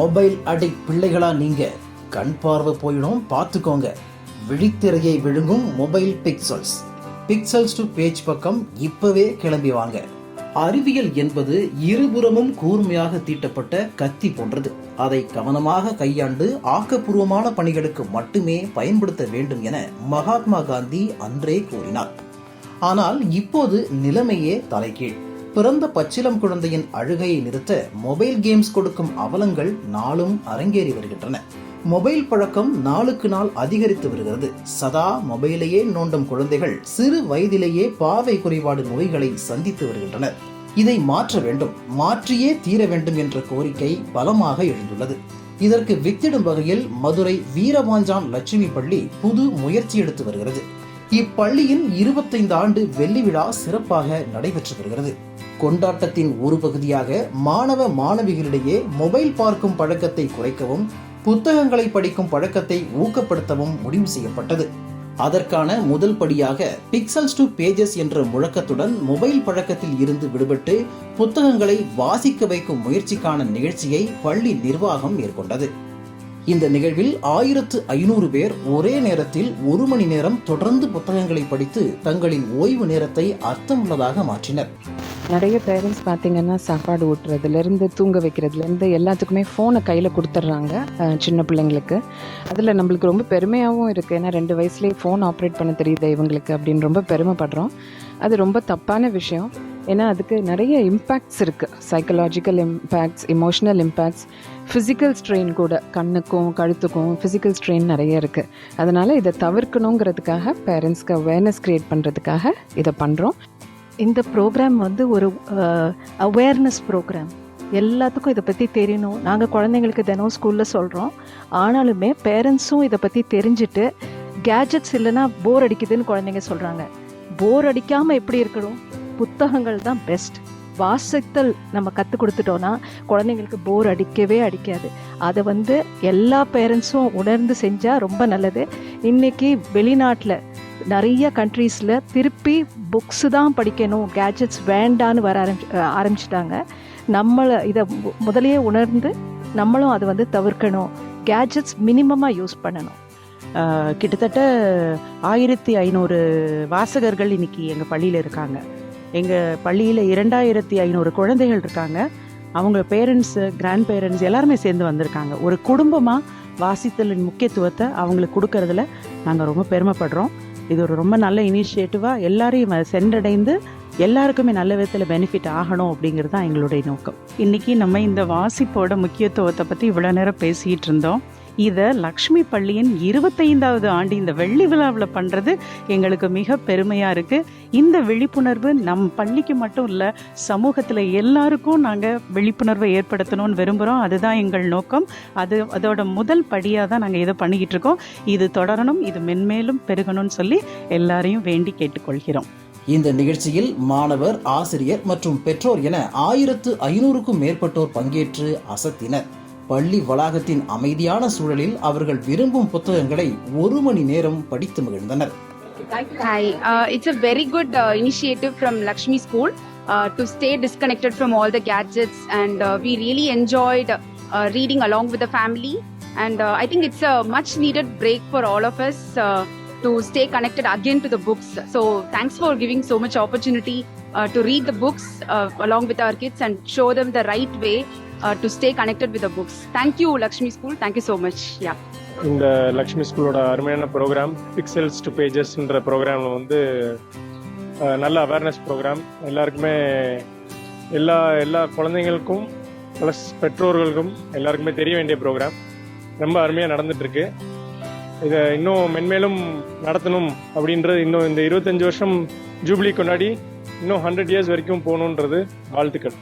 Mobile addict பிள்ளைகளா நீங்க. கண் பார்வை போயிடும் பார்த்துக்கோங்க. விழித்திரையை விழுங்கும் mobile pixels. Pixels to page பக்கம் இப்பவே கிளம்பி வாங்க. அறிவியல் என்பது இருபுறமும் கூர்மையாக தீட்டப்பட்ட கத்தி போன்றது. அதை கவனமாக கையாண்டு ஆக்கப்பூர்வமான பணிகளுக்கு மட்டுமே பயன்படுத்த வேண்டும் என மகாத்மா காந்தி அன்றே கூறினார். ஆனால் இப்போது நிலைமையே தலைகீழ். பிறந்த பச்சிலம் குழந்தையின் அழுகையை நிறுத்த மொபைல் கேம்ஸ் கொடுக்கும் அவலங்கள் நாளும் அரங்கேறி வருகின்றன. மொபைல் பழக்கம் நாளுக்கு நாள் அதிகரித்து வருகிறது. சதா மொபைலையே நோண்டும் குழந்தைகள் சிறு வயதிலேயே பாவை குறைபாடு நோய்களை சந்தித்து வருகின்றனர். இதை மாற்ற வேண்டும் மாற்றியே தீர வேண்டும் என்ற கோரிக்கை பலமாக எழுந்துள்ளது. இதற்கு வித்திடும் வகையில் மதுரை வீரவாஞ்சான் லட்சுமி பள்ளி புது முயற்சி எடுத்து வருகிறது. இப்பள்ளியின் இருபத்தைந்து ஆண்டு வெள்ளி விழா சிறப்பாக நடைபெற்று வருகிறது. கொண்டாட்டத்தின் ஒரு பகுதியாக மாணவ மாணவிகளிடையே மொபைல் பார்க்கும் பழக்கத்தை குறைக்கவும் புத்தகங்களை படிக்கும் பழக்கத்தை ஊக்கப்படுத்தவும் முடிவு செய்யப்பட்டது. அதற்கான முதல் படியாக பிக்சல்ஸ் டு பேஜஸ் என்ற முழக்கத்துடன் மொபைல் பழக்கத்தில் இருந்து விடுபட்டு புத்தகங்களை வாசிக்க வைக்கும் முயற்சிக்கான நிகழ்ச்சியை பள்ளி நிர்வாகம் மேற்கொண்டது. இந்த நிகழ்வில் ஆயிரத்து ஐநூறு பேர் ஒரே நேரத்தில் ஒரு மணி நேரம் தொடர்ந்து புத்தகங்களை படித்து தங்களின் ஓய்வு நேரத்தை அர்த்தமுள்ளதாக மாற்றினர். நிறைய பேரண்ட்ஸ் பார்த்தீங்கன்னா சாப்பாடு ஊட்டுறதுலேருந்து தூங்க வைக்கிறதுலேருந்து எல்லாத்துக்குமே ஃபோனை கையில் கொடுத்துட்றாங்க சின்ன பிள்ளைங்களுக்கு. அதில் நம்மளுக்கு ரொம்ப பெருமையாகவும் இருக்குது ஏன்னா ரெண்டு வயசுலேயே ஃபோன் ஆப்ரேட் பண்ண தெரியுது இவங்களுக்கு அப்படின்னு ரொம்ப பெருமைப்படுறோம். அது ரொம்ப தப்பான விஷயம். ஏன்னா அதுக்கு நிறைய இம்பேக்ட்ஸ் இருக்குது psychological impacts emotional impacts physical strain கூட கண்ணுக்கும் கழுத்துக்கும் ஃபிசிக்கல் ஸ்ட்ரெயின் நிறைய இருக்குது அதனால் இதை தவிர்க்கணுங்கிறதுக்காக பேரண்ட்ஸ்க்கு அவேர்னஸ் க்ரியேட் பண்ணுறதுக்காக இதை பண்ணுறோம் இந்த ப்ரோக்ராம் வந்து ஒரு அவேர்னஸ் ப்ரோக்ராம் எல்லாத்துக்கும் இதை பற்றி தெரியணும். நாங்கள் குழந்தைங்களுக்கு தினம் ஸ்கூலில் சொல்கிறோம் ஆனாலுமே பேரண்ட்ஸும் இதை பற்றி தெரிஞ்சுட்டு கேஜெட்ஸ் இல்லைன்னா போர் அடிக்குதுன்னு குழந்தைங்க சொல்கிறாங்க போர் அடிக்காமல் எப்படி இருக்கணும்? புத்தகங்கள் தான் பெஸ்ட் வாசித்தல் நம்ம கற்றுக் கொடுத்துட்டோன்னா குழந்தைங்களுக்கு போர் அடிக்கவே அடிக்காது. அதை வந்து எல்லா பேரண்ட்ஸும் உணர்ந்து செஞ்சால் ரொம்ப நல்லது. இன்றைக்கி வெளிநாட்டில் நிறைய கண்ட்ரீஸில் திருப்பி புக்ஸு தான் படிக்கணும் கேஜெட்ஸ் வேண்டான்னு வர ஆரம்பி ஆரம்பிச்சிட்டாங்க. நம்மளை இதை மு- முதலையே உணர்ந்து நம்மளும் அதை வந்து தவிர்க்கணும். கேஜெட்ஸ் மினிமமாக யூஸ் பண்ணணும். கிட்டத்தட்ட ஆயிரத்தி ஐநூறு வாசகர்கள் இன்னைக்கு எங்கள் பள்ளியில் இருக்காங்க. எங்கள் பள்ளியில் இரண்டாயிரத்தி ஐநூறு குழந்தைகள் இருக்காங்க. அவங்க பேரண்ட்ஸு கிராண்ட் பேரண்ட்ஸ் எல்லாருமே சேர்ந்து வந்திருக்காங்க. ஒரு குடும்பமாக வாசித்தலின் முக்கியத்துவத்தை அவங்களுக்கு கொடுக்கறதுல நாங்கள் ரொம்ப பெருமைப்படுறோம். இது ஒரு ரொம்ப நல்ல இனிஷியேட்டிவாக எல்லாரையும் சென்றடைந்து எல்லாருக்குமே நல்ல விதத்தில் பெனிஃபிட் ஆகணும் அப்படிங்கிறது தான் எங்களுடைய நோக்கம். இன்னைக்கு நம்ம இந்த வாசிப்போட முக்கியத்துவத்தை பற்றி இவ்வளோ நேரம் பேசிகிட்டு இருந்தோம். இதை லக்ஷ்மி பள்ளியின் இருபத்தைந்தாவது ஆண்டு இந்த வெள்ளி விழாவில் பண்ணுறது எங்களுக்கு மிக பெருமையாக இருக்குது இந்த விழிப்புணர்வு நம் பள்ளிக்கு மட்டும் இல்லை சமூகத்தில் எல்லாருக்கும் நாங்கள் விழிப்புணர்வை ஏற்படுத்தணும்னு விரும்புகிறோம் அதுதான் எங்கள் நோக்கம். அது அதோட முதல் படியாக தான் நாங்கள் இதை பண்ணிக்கிட்டு இருக்கோம். இது தொடரணும் இது மென்மேலும் பெருகணும்னு சொல்லி எல்லாரையும் வேண்டி கேட்டுக்கொள்கிறோம். இந்த நிகழ்ச்சியில் மாணவர் ஆசிரியர் மற்றும் பெற்றோர் என ஆயிரத்து ஐநூறுக்கும் மேற்பட்டோர் பங்கேற்று அசத்தினர். பள்ளி வளாகத்தின் அமைதியான சூழலில் அவர்கள் விரும்பும் புத்தகங்களை ஒரு மணி நேரம் படித்து மகிழ்ந்தனர் Hi, uh, it's a very good uh, initiative from Lakshmi School uh, to stay disconnected from all the gadgets, and uh, we really enjoyed uh, reading along with the family. And uh, I think it's a much needed break for all of us uh, to stay connected again to the books. So, thanks for giving so much opportunity uh, to read the books uh, along with our kids and show them the right way uh, to stay connected with the books. Thank you, Lakshmi School. Thank you so much. Yeah. இந்த லக்ஷ்மி ஸ்கூலோட அருமையான program pixels to பேஜஸ்ன்ற ப்ரோக்ராமில் வந்து uh, நல்ல awareness program எல்லாருக்குமே எல்லா எல்லா குழந்தைங்களுக்கும் ப்ளஸ் பெற்றோர்களுக்கும் எல்லாருக்குமே தெரிய வேண்டிய ப்ரோக்ராம் ரொம்ப அருமையாக நடந்துட்டுருக்கு இதை இன்னும் மென்மேலும் நடத்தணும் அப்படின்றது இன்னும் இந்த இருபத்தஞ்சி வருஷம் ஜூப்ளி கொண்டாடி இன்னும் ஹண்ட்ரட் இயர்ஸ் வரைக்கும் போகணுன்றது வாழ்த்துக்கள்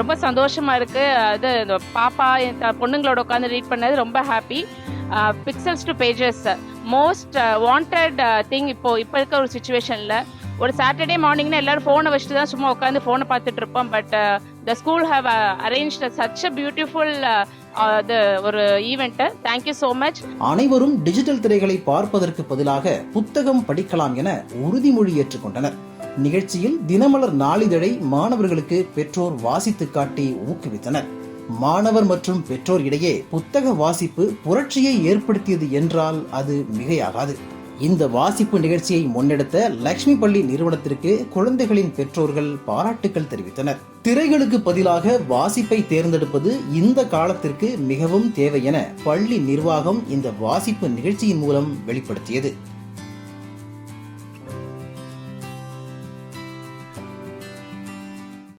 ரொம்ப சந்தோஷமா இருக்கு. அது இந்த பாப்பா என் பொண்ணுங்களோட உட்காந்து ரீட் பண்ணது ரொம்ப happy pixels to pages most wanted thing இப்போ இப்போ இருக்க ஒரு சுச்சுவேஷனில் ஒரு சாட்டர்டே மார்னிங்னா எல்லாரும் ஃபோனை வச்சுட்டு தான் சும்மா உட்காந்து ஃபோனை பார்த்துட்டு இருப்போம். But the school have arrange such a beautiful இது ஒரு event thank you so much அனைவரும் டிஜிட்டல் திரைகளை பார்ப்பதற்கு பதிலாக புத்தகம் படிக்கலாம் என உறுதிமொழி ஏற்றுக்கொண்டனர். நிகழ்ச்சியில் தினமலர் நாளிதழை மாணவர்களுக்கு பெற்றோர் வாசித்து காட்டி ஊக்குவித்தனர். மாணவர் மற்றும் பெற்றோர் இடையே புத்தக வாசிப்பு புரட்சியை ஏற்படுத்தியது என்றால் அது மிகையாகாது. இந்த வாசிப்பு நிகழ்ச்சியை முன்னெடுத்த லக்ஷ்மி பள்ளி நிறுவனத்திற்கு குழந்தைகளின் பெற்றோர்கள் பாராட்டுக்கள் தெரிவித்தனர். திரைகளுக்கு பதிலாக வாசிப்பை தேர்ந்தெடுப்பது இந்த காலத்திற்கு மிகவும் தேவை என பள்ளி நிர்வாகம் இந்த வாசிப்பு நிகழ்ச்சியின் மூலம் வெளிப்படுத்தியது.